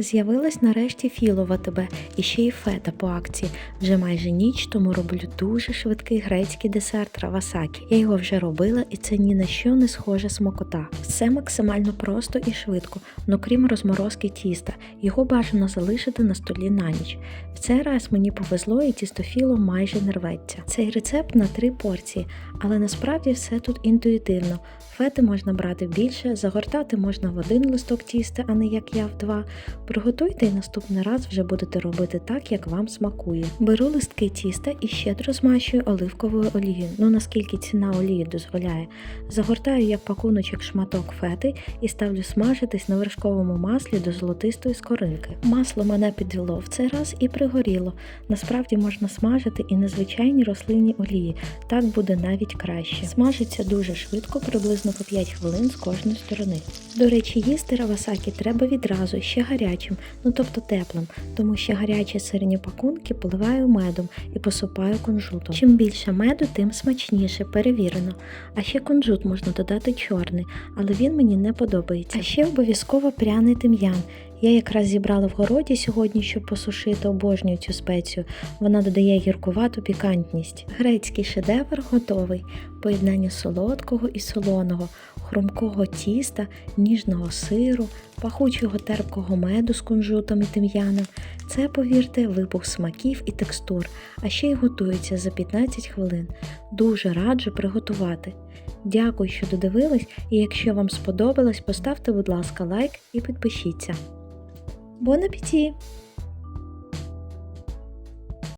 З'явилась нарешті філо в АТБ і ще й фета по акції. Вже майже ніч тому роблю дуже швидкий грецький десерт равасакі. Я його вже робила, і це ні на що не схоже смакота. Все максимально просто і швидко, ну крім розморозки тіста. Його бажано залишити на столі на ніч. В цей раз мені повезло і тісто філо майже не рветься. Цей рецепт на три порції, але насправді все тут інтуїтивно. Фети можна брати більше, загортати можна в один листок тіста, а не як я в два. Приготуйте і наступний раз вже будете робити так, як вам смакує. Беру листки тіста і щедро змащую оливковою олією, ну наскільки ціна олії дозволяє. Загортаю як пакуночок шматок фети і ставлю смажитись на вершковому маслі до золотистої скоринки. Масло мене підвело в цей раз і пригоріло. Насправді можна смажити і на звичайній рослинній олії, так буде навіть краще. Смажиться дуже швидко, приблизно по 5 хвилин з кожної сторони. До речі, їсти равасакі треба відразу, ще гарячим, ну тобто теплим, тому що гарячі сирні пакунки поливаю медом і посипаю кунжутом. Чим більше меду, тим смачніше, перевірено. А ще кунжут можна додати чорний, але він мені не подобається. А ще обов'язково пряний тим'ян. Я якраз зібрала в городі сьогодні, щоб посушити обожнюю цю спецію. Вона додає гіркувату пікантність. Грецький шедевр готовий. Поєднання солодкого і солоного, хрумкого тіста, ніжного сиру, пахучого терпкого меду з кунжутом і тим'яном. Це, повірте, вибух смаків і текстур, а ще й готується за 15 хвилин. Дуже раджу приготувати. Дякую, що додивились, і якщо вам сподобалось, поставте, будь ласка, лайк і підпишіться. Bon appétit.